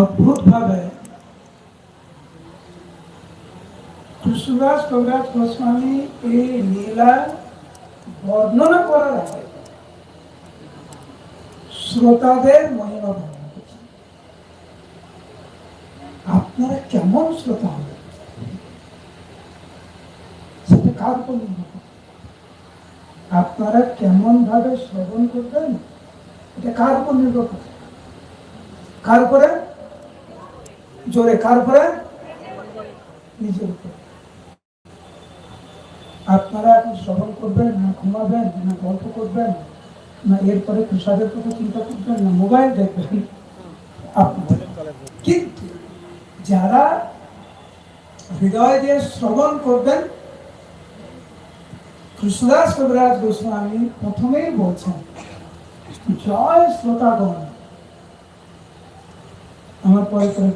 অদ্ভুত ভাবে কৃষ্ণদাস কবিরাজ গোস্বামী এই লীলা বর্ণনা করার আগে শ্রোতাদের মহিমা আপনারা কেমন শ্রোতা হবে? সেটা কার উপর? আপনারা কেমন ভাবে শ্রবণ করবেন? এটা কার উপর নির্ভর করে? কার উপরে? জোরে, কার উপরে? নিজের উপরে। আপনারা এখন শ্রবণ করবেন না ঘুমাবেন, না গল্প করবেন, না এরপরে প্রসাদের কথা চিন্তা করবেন, না মোবাইল দেখবেন, আপনাদের। কিন্তু যারা হৃদয় দিয়ে শ্রবণ করবেন, কৃষ্ণদাস কবিরাজ গোস্বামী প্রথমেই বলছেন, জয় শ্রোতাগণ। আমার পরে পরে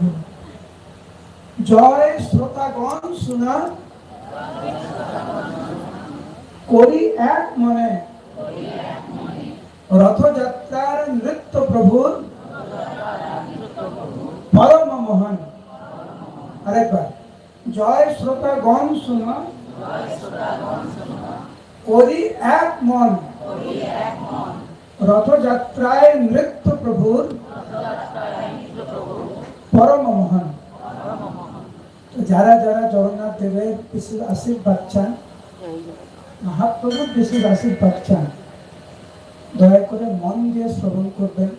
জয় শ্রোতাগণ শোনা করি এক মনে। রথযাত্রার নৃত্য প্রভুর পরম মহান। আরেকবার। জয় শ্রোতাগণ শোনা করি এক মন। রথযাত্রায় নৃত্য প্রভুর পরম মহান। যারা যারা জগন্নাথ দেবের বিশেষ আশীর্বাদ চান, মহাপ্রভুর বিশেষ আশীর্বাদ চান, দয়া করে মন দিয়ে শ্রবণ করবেন।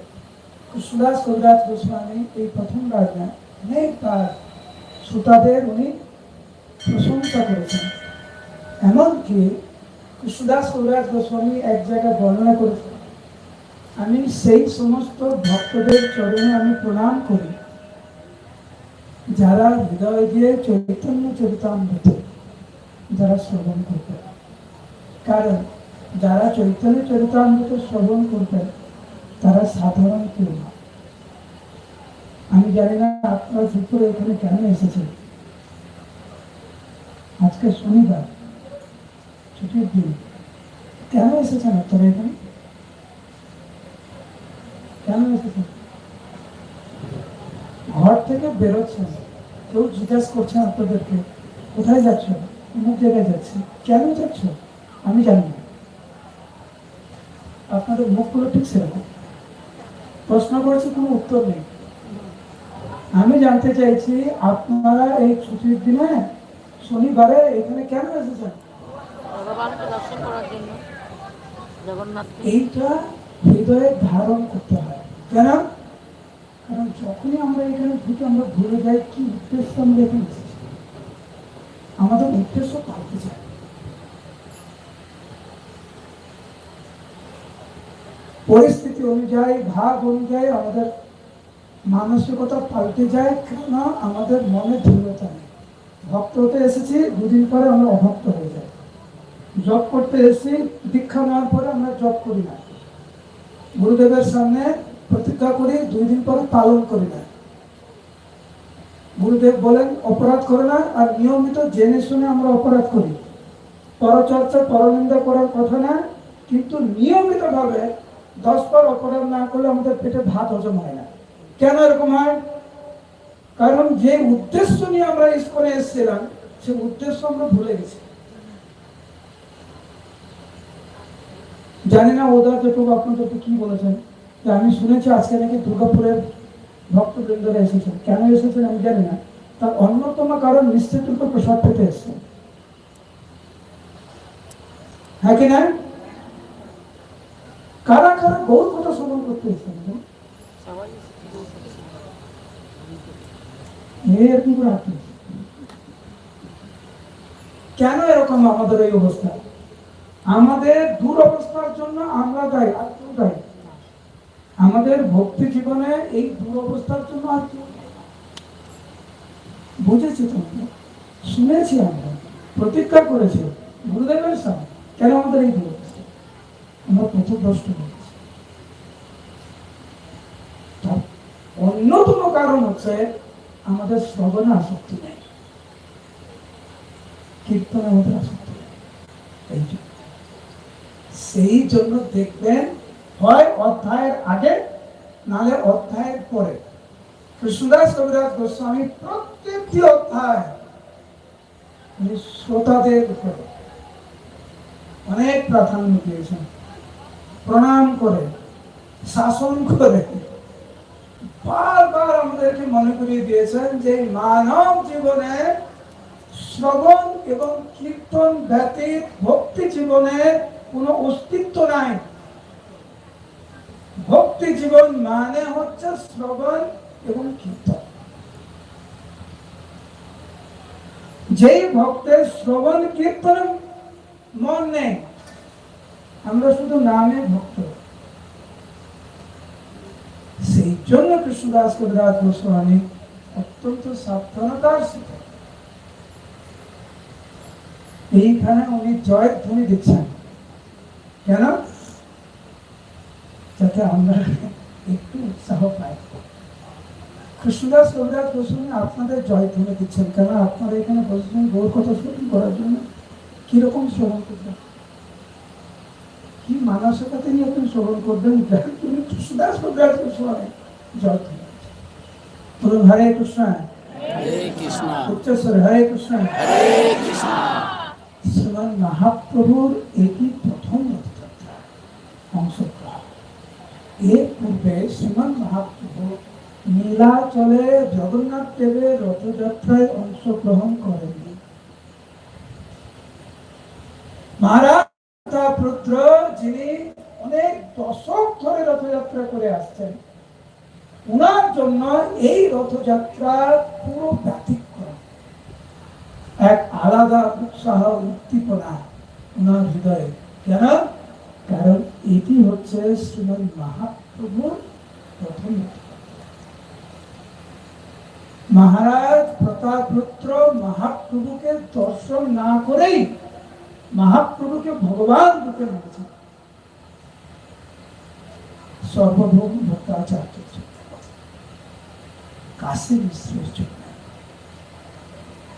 কৃষ্ণদাস কবিরাজ গোস্বামী এই প্রথম রাজনা অনেকবার শ্রোতাদের উনি প্রশংসা করেছেন। এমনকি কৃষ্ণদাস কবিরাজ গোস্বামী এক জায়গায় বর্ণনা করেছেন, আমি সেই সমস্ত ভক্তদের চরণে আমি প্রণাম করি যারা হৃদয় দিয়ে চৈতন্য চরিতামৃত, যারা শ্রবণ করবে। কারণ যারা চৈতন্য চরিতামৃত শ্রবণ করবেন তারা সাধারণ কেউ না। আমি জানি না আপনারা দুপুরে এখানে কেন এসেছেন। আজকে শনিবার, ছুটির দিন। কেন এসেছেন আপনারা এখানে? কেন এসেছেন? ঘর থেকে বেরোচ্ছেন। কেউ জিজ্ঞাসা করছেন আপনাদেরকে। কোথায় যাচ্ছ? অমুক জায়গায় যাচ্ছি। কেন যাচ্ছ? আমি জানি না। আপনাদের মুখগুলো ঠিক সেরকম। প্রশ্ন করেছি কোনো উত্তর নেই। আমি জানতে চাইছি আপনারা এই ছুটির দিনে শনিবারে এখানে কেন এসেছেন? এইটা হৃদয়ে ধারণ করতে হয়। কেন? কারণ যখনই আমরা এখানে ঢুকে আমরা ভুলে যাই, কি উদ্দেশ্য আমরা এখানে আমাদের উদ্দেশ্য পাল্টে যায় পরিস্থিতি অনুযায়ী, ভাগ অনুযায়ী আমাদের মানসিকতা পাল্টে যায় কেন আমাদের মনে দৃঢ়তা নেই। ভক্ত হতে এসেছি, দুদিন পরে আমরা অভক্ত হয়ে যাই। জব করতে এসেছি, দীক্ষা নেওয়ার পরে আমরা জব করি না। গুরুদেবের সামনে প্রতিজ্ঞা করি দুই দিন পরে পালন করি না গুরুদেব বলেন, অপরাধ করে না, আর নিয়মিত জেনে শুনে আমরা অপরাধ করি। পরচর্চা, পরনিন্দা করার কথা না, কিন্তু নিয়মিত ভাবে দশ পর অপরাধ না করলে আমাদের পেটে ভাত হজম হয় না। কেন এরকম হয়? কারণ যে উদ্দেশ্য নিয়ে আমরা ইস্কনে এসেছিলাম সে উদ্দেশ্য আমরা ভুলে গেছি। জানি না ওদা যেটুকু আপনাদেরকে কি বলেছেন? আমি শুনেছি আজকে নাকি দুর্গাপুরের ভক্তবৃন্দরা এসেছেন। কেন এসেছেন আমি জানি না। তার অন্যতম কারণ নিশ্চিত রূপে প্রসাদ পেতে এসেছেন। হ্যাঁ কি না? কারা কারা গৌর কথা শ্রবণ করতে এসেছেন? এরকম করে আপনি কেন এরকম আমাদের এই অবস্থা? আমাদের দুরবস্থার জন্য আমরা দায়ী কেউ দায়ী। আমাদের ভক্তি জীবনে এই দুরবস্থার জন্য আর বুঝেছি তোমরা শুনেছি আমরা। প্রতিজ্ঞা করেছি। গুরুদেবের সামনে। কেন আমাদের এই দুরবস্থা? আমরা পথভ্রষ্ট তার অন্যতম কারণ হচ্ছে আমাদের শ্রবণে আসক্তি নেই। কীর্তনে আমাদের আসক্তি নেই। সেই জন্য দেখবেন হয় অধ্যায়ের আগে নালে অধ্যায়ের পরে। কৃষ্ণদাস কবিরাজ গোস্বামী প্রত্যেকটি অধ্যায় শ্রোতাদের উপরে অনেক প্রাধান্য দিয়েছেন। প্রণাম করে, শাসন করে, বারবার আমাদেরকে মনে করিয়ে দিয়েছেন যে মানব জীবনে শ্রবণ এবং কীর্তন ব্যতীত ভক্তি জীবনের কোনো অস্তিত্ব নাই। ভক্তি জীবন মানে হচ্ছে শ্রবণ এবং কীর্তন। যেই ভক্তের শ্রবণ কীর্তন মন নেই, আমরা শুধু নামে ভক্ত। সেই জন্য কৃষ্ণদাস কবিরাজ গোস্বামী অত্যন্ত সাবধানতার সাথে এইখানে উনি জয় ধ্বনি দিচ্ছেন। কেন? যাতে আমরা একটু উৎসাহ পাই। কৃষ্ণদাস কবিরাজ গোস্বামী আপনাদের জয় ধ্বনি দিচ্ছেন। কেন আপনারা এখানে বসেছেন গৌর কথা শ্রবণ করার জন্য। কীরকম শ্রবণ করবেন? কি মানসিকতা নিয়ে আপনি শ্রবণ করবেন? তুমি কৃষ্ণদাস কবিরাজ গোস্বামী জয় বলুন হরে কৃষ্ণ। হরে হরে কৃষ্ণ। শ্রীমান মহাপ্রভুর এটি প্রথম অংশগ্রহণ এর পূর্বে শ্রীমান মহাপ্রভু নীলাচলে জগন্নাথ দেবের রথযাত্রায় অংশগ্রহণ মহারাজ পুত্র যিনি অনেক দশক ধরে রথযাত্রা করে আসছেন ওনার জন্য এই রথযাত্রা পুরো ব্যতিক্রম। এক আলাদা উৎসাহ উদ্দীপনা ওনার হৃদয়ে। কেন? কারণ এটি হচ্ছে শ্রীমদ মহাপ্রভুর প্রথম। মহারাজ প্রতাপপুত্র মহাপ্রভুকে দর্শন না করেই মহাপ্রভুকে ভগবান রূপে মেনেছেন সর্বভৌম ভট্টাচার্য কাশী মিশ্রের জন্য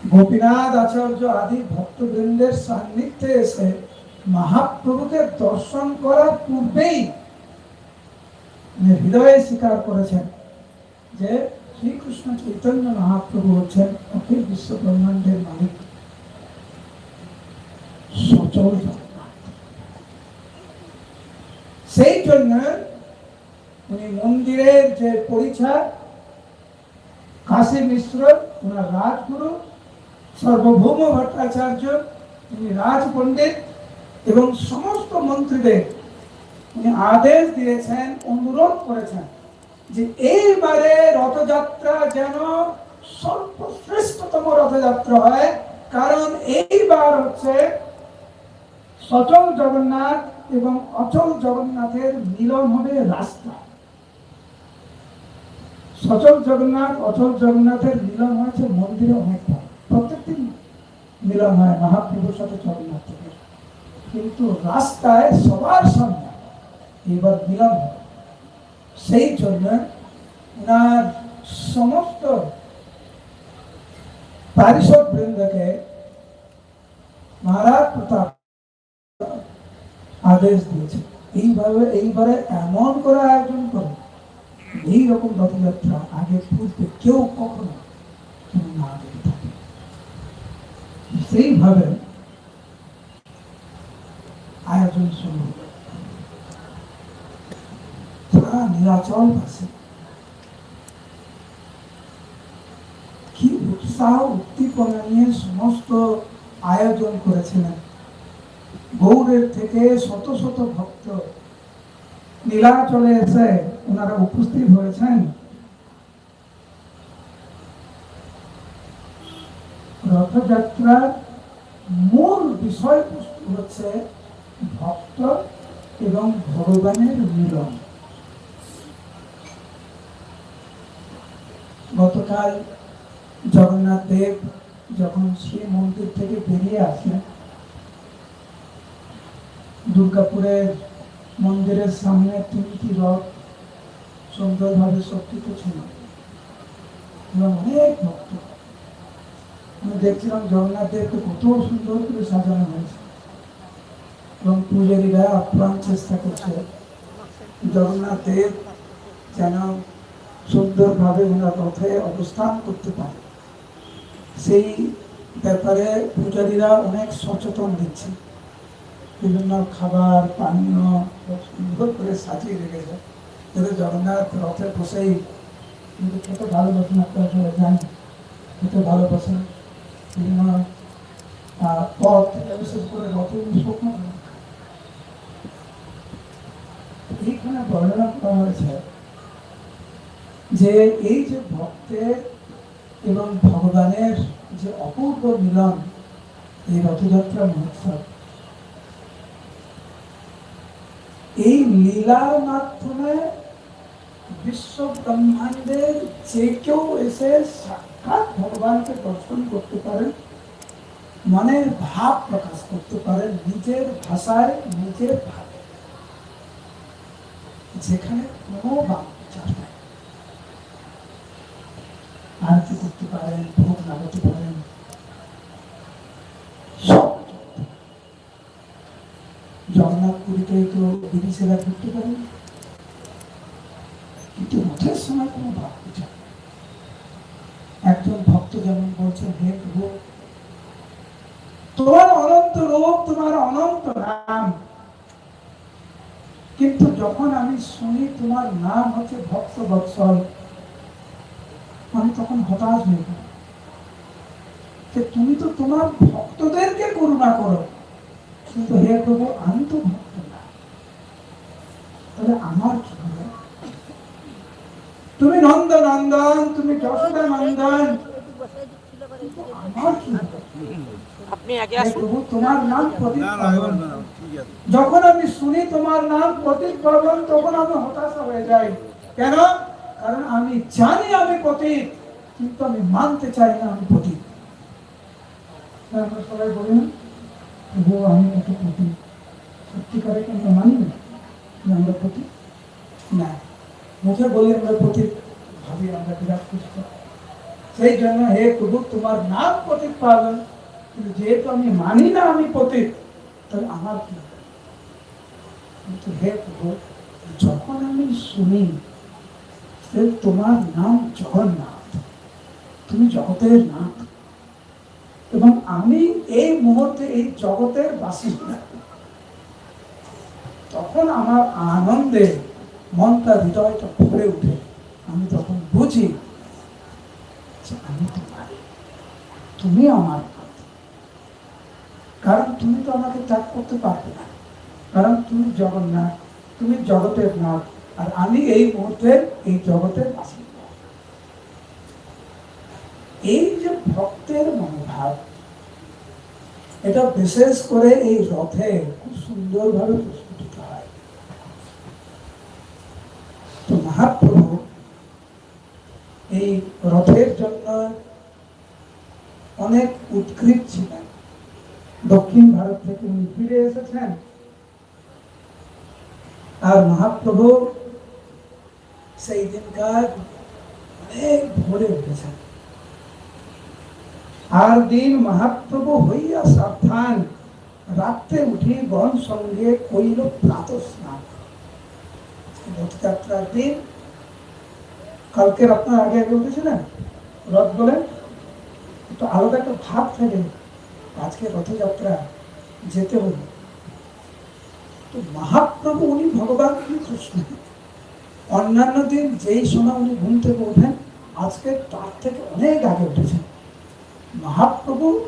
গোপীনাথ আচার্য আদি ভক্তবৃন্দের সান্নিধ্যে এসে মহাপ্রভুকে দর্শন করার পূর্বেই হৃদয়ে স্বীকার করেছেন যে শ্রীকৃষ্ণ চৈতন্য মহাপ্রভু হচ্ছেন অখিল বিশ্ব ব্রহ্মাণ্ডের মালিক। সচল সেই জন্য উনি মন্দিরের যে পরিচয় কাশী মিশ্র ওনার রাজগুরু, সর্বভৌম ভট্টাচার্য তিনি রাজ পণ্ডিত এবং সমস্ত মন্ত্রীদের উনি আদেশ দিয়েছেন, অনুরোধ করেছেন যে এইবারে রথযাত্রা যেন সর্বশ্রেষ্ঠতম রথযাত্রা হয়, কারণ এইবার হচ্ছে সচল জগন্নাথ এবং অচল জগন্নাথের মিলন হবে রাস্তা। সচল জগন্নাথ, অচল জগন্নাথের মিলন হয়েছে মন্দিরে অনেকবার প্রত্যেকদিন মিলন হয় মহাপ্রভুর সাথে জগন্নাথের। কিন্তু রাস্তায় সবার সামনে এবার হয় সেই জন্য ওনার সমস্ত পারিষদ বৃন্দকে মহারাজ প্রতাপ আদেশ দিয়েছে। এইভাবে, এইবারে এমন করে আয়োজন করে এইরকম রথযাত্রা আগে পূর্বে কেউ কখনো না দেখে থাকে সেইভাবে আয়োজন শুরু কি উৎসাহ, উদ্দীপনা নিয়ে সমস্ত আয়োজন করেছিলেন। গৌড়ের থেকে শত শত ভক্ত নীলাচলে এসে ওনারা উপস্থিত হয়েছেন। রথযাত্রার মূল বিষয়বস্তু হচ্ছে ভক্ত এবং ভগবানের মিলন। গতকাল জগন্নাথ দেব যখন শ্রী মন্দির থেকে বেরিয়ে আসলেন দুর্গাপুরের মন্দিরের সামনে তিনটি রথ সুন্দরভাবে সজ্জিত ছিল। এবং অনেক ভক্ত। আমি দেখছিলাম জগন্নাথ দেবকে কত সুন্দর করে সাজানো হয়েছে। এবং পূজারীরা আপ্রাণ চেষ্টা করছে। জগন্নাথের যেন সুন্দরভাবে ওনার রথে অবস্থান করতে পারে। সেই ব্যাপারে পূজারীরা অনেক সচেতন দিচ্ছে। বিভিন্ন খাবার, পানীয় সুন্দর করে সাজিয়ে রেখেছে। যাতে জগন্নাথ রথে বসেই কিন্তু খেতে ভালোবাসেন আপনারা সবাই জানেন খেতে ভালোবাসেন বিভিন্ন পথ, বিশেষ করে রথে শুকনো খাবার। এইখানে বর্ণনা করা হয়েছে যে এই যে ভক্তের এবং ভগবানের যে অপূর্ব মিলন এই রথযাত্রা মহোৎসব, এই লীলার মাধ্যমে বিশ্ব ব্রহ্মাণ্ডের যে কেউ এসে সাক্ষাৎ ভগবানকে দর্শন করতে পারেন, মনের ভাব প্রকাশ করতে পারেন, নিজের ভাষায় নিজের ভাবে যেখানে কোনো বিচার নাই। আরতি করতে পারেন? ভোগ লাগাতে পারেন। জগন্নাথ পুরীতে তো বিধি সেবা করতে পারেন। কিন্তু রথের সময় কোনো বিচার একজন ভক্ত যেমন বলছেন, হে প্রভু, তোমার অনন্ত রূপ, তোমার অনন্ত নাম কিন্তু যখন আমি শুনি তোমার নাম হচ্ছে ভক্ত বৎসল আমি তখন হতাশ হয়ে গেলাম। যে তুমি তো তোমার ভক্তদেরকে করুণা করো। কিন্তু হে প্রভু আমি তো ভক্ত না। তাহলে আমার কি হবে? তুমি নন্দ নন্দন তুমি যশোদা নন্দন আমার কি হবে? আপনি আগে আসুন। প্রভু তোমার নাম প্রদীপ যখন আমি শুনি তোমার নাম প্রতীক পাবন তখন আমি হতাশা হয়ে যাই। কেন? কারণ আমি জানি আমি প্রতীক, কিন্তু আমি মানতে চাই না আমি প্রতীক। সবাই বলি না আমি সত্যিকারে মানি না আমরা না। মুখে বলি আমরা ভাবি আমরা বিরাট সেই জন্য হে প্রভু, তোমার নাম প্রতীক পাবেন কিন্তু যেহেতু আমি মানি না আমি প্রতীক, তাহলে আমার কি? কিন্তু হে প্রভু, যখন আমি শুনি তোমার নাম জগন্নাথ, তুমি জগতের নাথ, এবং আমি এই মুহূর্তে এই জগতের বাসিন্দা তখন আমার আনন্দে মনটা হৃদয়টা ভরে উঠে। আমি তখন বুঝি যে আমি তোমার, তুমি আমার কারণ তুমি তো আমাকে ত্যাগ করতে পারবে না। কারণ তুমি জগন্নাথ, তুমি জগতের নাথ, আর আমি এই মুহূর্তে এই জগতের বাসিন্দা। এই যে ভক্তের মনোভাব, এটা বিশেষ করে এই রথে খুব সুন্দরভাবে প্রস্ফুটিত হয়। তো মহাপ্রভু এই রথের জন্য অনেক উৎকৃত ছিলেন। দক্ষিণ ভারত থেকে উনি ফিরে এসেছেন। আর মহাপ্রভু সেই দিনকার অনেক ভোরে উঠেছেন। আর দিন মহাপ্রভু হইয়া সাবধান, রাত্রে উঠি গণ সঙ্গে কইল প্রাত স্নান। রথযাত্রার দিন, কালকের আপনার আগে আগে উঠেছিলেন? রথ বলেন? একটু আলাদা একটা ভাব থাকে। আজকে রথযাত্রা যেতে হলো। তো মহাপ্রভু উনি ভগবান কৃষ্ণ। অন্যান্য দিন যেই সময় উনি ঘুম থেকে ওঠেন, আজকে তার থেকে অনেক আগে উঠেছেন। মহাপ্রভু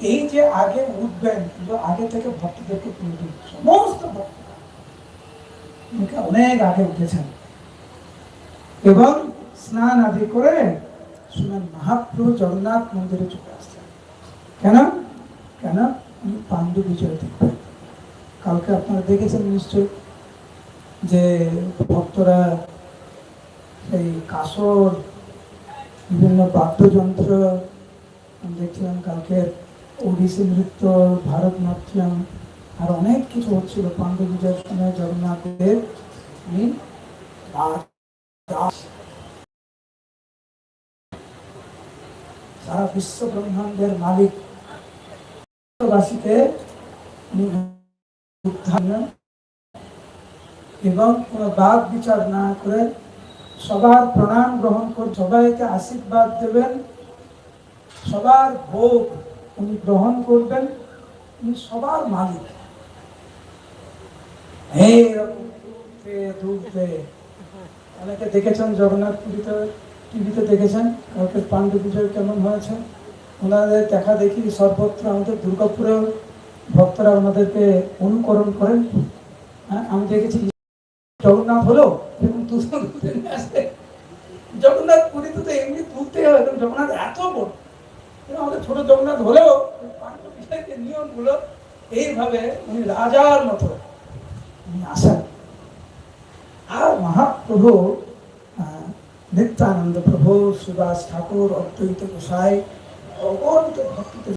এই যে আগে উঠবেন আগে থেকে ভক্তদেরকে তুলবেন সমস্ত ভক্তরা অনেক আগে উঠেছেন। এবং স্নান আদি করে শুনেন, মহাপ্রভু জগন্নাথ মন্দিরে চলে আসছেন। কেন? কেন? উনি পাণ্ডু বিজয় দেখবেন। কালকে আপনারা দেখেছেন নিশ্চয় যে ভক্তরা সেই কাসর, বিভিন্ন বাদ্যযন্ত্র দেখছিলাম কালকে ওড়িশি নৃত্য, ভারতনাট্যম, আর অনেক কিছু হচ্ছিল। পাণ্ডু বিজয়ের সময় রাজ- রাজ- সারা বিশ্ব ব্রহ্মাণ্ডের মালিক। বাসীকে উদ্ধার এবং কোনো বাদ বিচার না করে সবার প্রণাম গ্রহণ করে সবাইকে আশীর্বাদ দেবেন। সবার ভোগ উনি গ্রহণ করবেন। উনি সবার মালিক। অনেকে দেখেছেন জগন্নাথ পুরীতে, টিভিতে দেখেছেন কালকে পাণ্ডু বিজয় কেমন হয়েছে। ওনাদের দেখা দেখি সর্বত্র আমাদের দুর্গাপুরে ভক্তরা ওনাদেরকে অনুকরণ করেন। হ্যাঁ আমি দেখেছি জগন্নাথ হলো জগন্নাথ পুরীতে তো এমনি তুলতে হয় জগন্নাথ এত বড়। আমাদের ছোট জগন্নাথ হলেও যে নিয়মগুলো এইভাবে উনি রাজার মতো উনি আসেন। আর মহাপ্রভু নিত্যানন্দ প্রভু, সুভাষ ঠাকুর, অদ্বৈত গোসাই, অগণিত ভক্তদের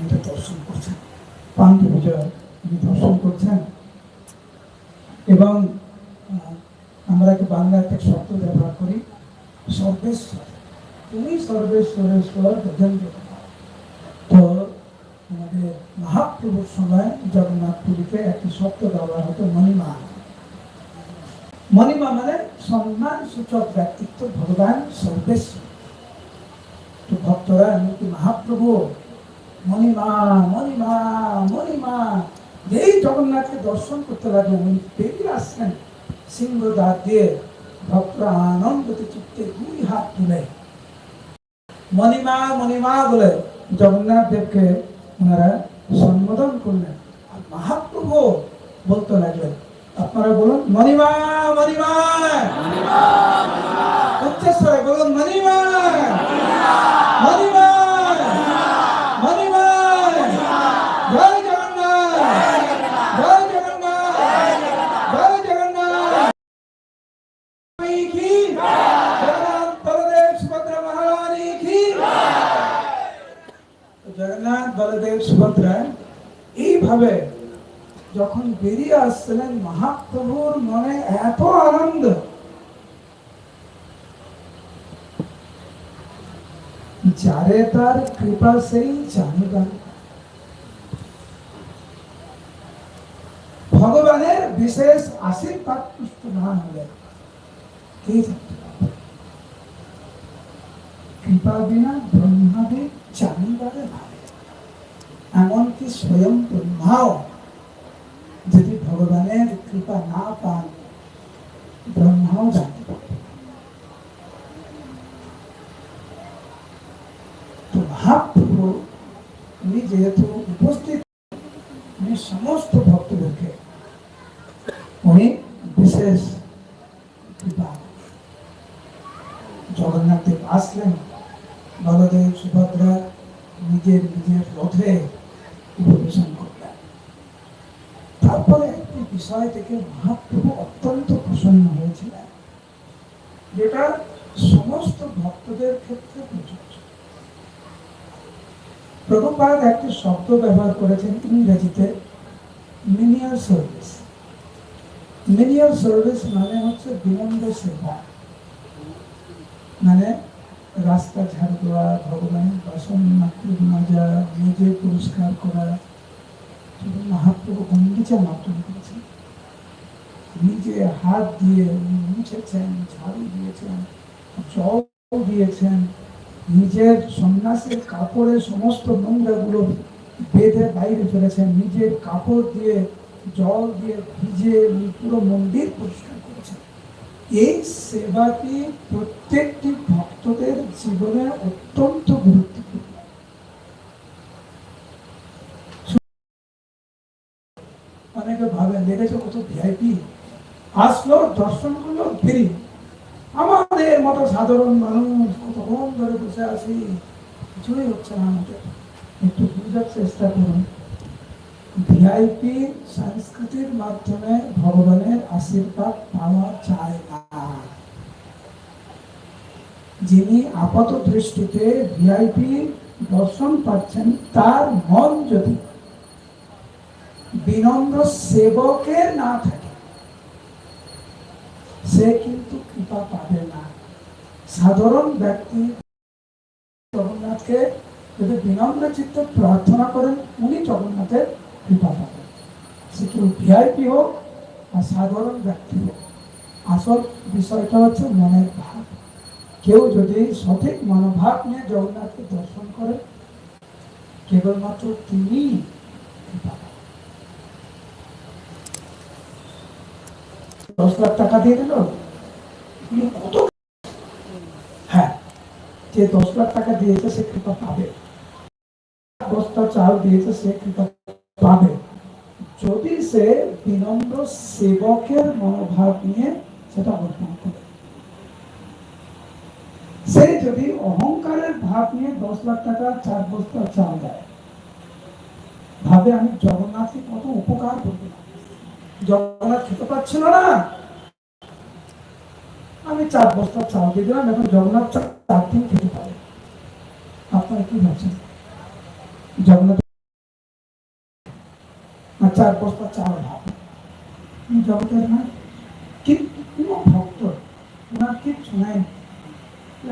দর্শন করছেন। পাণ্ডু বিজয় উনি দর্শন করছেন। এবং আমরা একটা বাংলা একটা শব্দ ব্যবহার করি। সর্বেশ্বর। সর্বেশ্বরেশ্বর গজেন্দ্র তো আমাদের মহাপ্রভুর সময় জগন্নাথ পুরীতে একটি শব্দ ব্যবহার হতো, মণিমা। মণিমা মানে সম্মান সূচক ব্যক্তিত্ব, ভগবান সর্বেশ্বর। তো ভক্তরা এমনকি মহাপ্রভু মণিমা মণিমা মণিমা। যেই জগন্নাথকে দর্শন করতে লাগলেন উনি বেরিয়ে আসছেন দিয়ে ভক্তরা আনন্দতে চিত্তে দুই হাত তুলে। মণিমা মণিমা বলে জগন্নাথ দেবকে ওনারা সম্বোধন করলেন। আর মহাপ্রভু বলতে লাগলেন আপনারা বলুন মণিমা মণিমা। উচ্চস্বরে বলুন মণিমা। মণিমা জয় জগন্নাথ জয় জগন্নাথ জয় জগন্নাথ কি জগন্নাথ বলদেব সুভদ্রা মহারানী কি জগন্নাথ বলদেব সুভদ্রা এইভাবে যখন বেরিয়ে আসছিলেন মহাপ্রভুর মনে এত আনন্দ। যারে তার কৃপা সেই জানিবা ভগবানের বিশেষ আশীর্বাদ পুষ্ট না হলে কে জানতে? কৃপা বিনা ব্রহ্মাদের জানিবারে না এমনকি স্বয়ং ব্রহ্মাও যদি ভগবানের কৃপা না পান, ব্রহ্মাও জানতে তো মহাপ্রভু উনি যেহেতু উপস্থিত, উনি সমস্ত ভক্তদেরকে, উনি বিশেষ কৃপা জগন্নাথ দেব আসলেন বলদেব সুভদ্রা নিজের নিজের রথে উপবেশন করলেন তারপরে একটি বিষয় থেকে মহাপ্রভু অত্যন্ত প্রসন্ন হয়েছিলেন। যেটা সমস্ত ভক্তদের ক্ষেত্রে প্রযোজ্য। প্রভুপাদ একটি শব্দ ব্যবহার করেছেন ইংরেজিতে মিনিয়ার সার্ভিস মিনিয়ার সার্ভিস মানে হচ্ছে বিনম্র সেবা। মানে রাস্তা ঝাড় দেওয়া, ভগবানের বাসন মাত্র মাজা, নিজে পরিষ্কার করা। মহাপ্রভু গম্ভীর মাধ্যম করেছেন নিজে হাত দিয়ে মুছেছেন, ঝাড়ু দিয়েছেন, জল দিয়েছেন, নিজের সন্ন্যাসের কাপড়ে সমস্ত নোংরাগুলো বেঁধে বাইরে ফেলেছেন, নিজের কাপড় দিয়ে জল দিয়ে ভিজে পুরো মন্দির পরিষ্কার করেছেন। এই সেবাটি প্রত্যেকটি ভক্তদের জীবনে অত্যন্ত গুরুত্বপূর্ণ। অনেকে ভাবেন, দেখেছ কত ভিআইপি আসলো, দর্শন করল, ফ্রি। আমাদের মতো সাধারণ মানুষ কতক্ষণ ধরে বসে আছি, কিছুই হচ্ছে না আমাদের। একটু বুঝার চেষ্টা করুন। ভিআইপি সংস্কৃতির মাধ্যমে ভগবানের আশীর্বাদ পাওয়া যায় না। যিনি আপাত দৃষ্টিতে ভিআইপি দর্শন পাচ্ছেন, তার মন যদি বিনম্র সেবকের না থাকে সে কিন্তু কৃপা পাবে না। সাধারণ ব্যক্তি জগন্নাথকে যদি বিনম্র চিত্ত প্রার্থনা করেন, উনি জগন্নাথের কৃপা পাবেন। সে কেউ ভিআইপি হোক আর সাধারণ ব্যক্তি হোক, আসল বিষয়টা হচ্ছে মনের ভাব। কেউ যদি সঠিক মনোভাব নিয়ে জগন্নাথকে দর্শন করে, কেবলমাত্র তিনি কৃপা পাবেন। দশ লাখ টাকা দিয়ে দিল। কত হ্যাঁ যে দশ লাখ টাকা দিয়েছে সে কৃপা পাবে। বস্তা চাল দিয়েছে সে কৃপা পাবে। যদি সে বিনম্র সেবকের মনোভাব নিয়ে সেটা অর্পণ করে। সে যদি অহংকারের ভাব নিয়ে দশ লাখ টাকা চার বস্তা চাল দেয়, ভাবে আমি জগন্নাথকে কত উপকার জগন্নাথ খেতে পাচ্ছিল না। আমি চার বস্তা চাল দিয়ে দিলাম, এখন জগন্নাথ চার দিন খেতে পারে আপনারা কি ভাবছেন? জগন্নাথ চার বস্তা চাল ভাব। জগতের না, কিন্তু কোনো ভক্ত ওনার কিচ্ছু নাই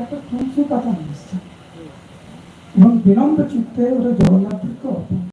একটা তুলসী পাতা নিয়ে এসছে। এবং বিনম্র চিত্তে ওরা জগন্নাথকে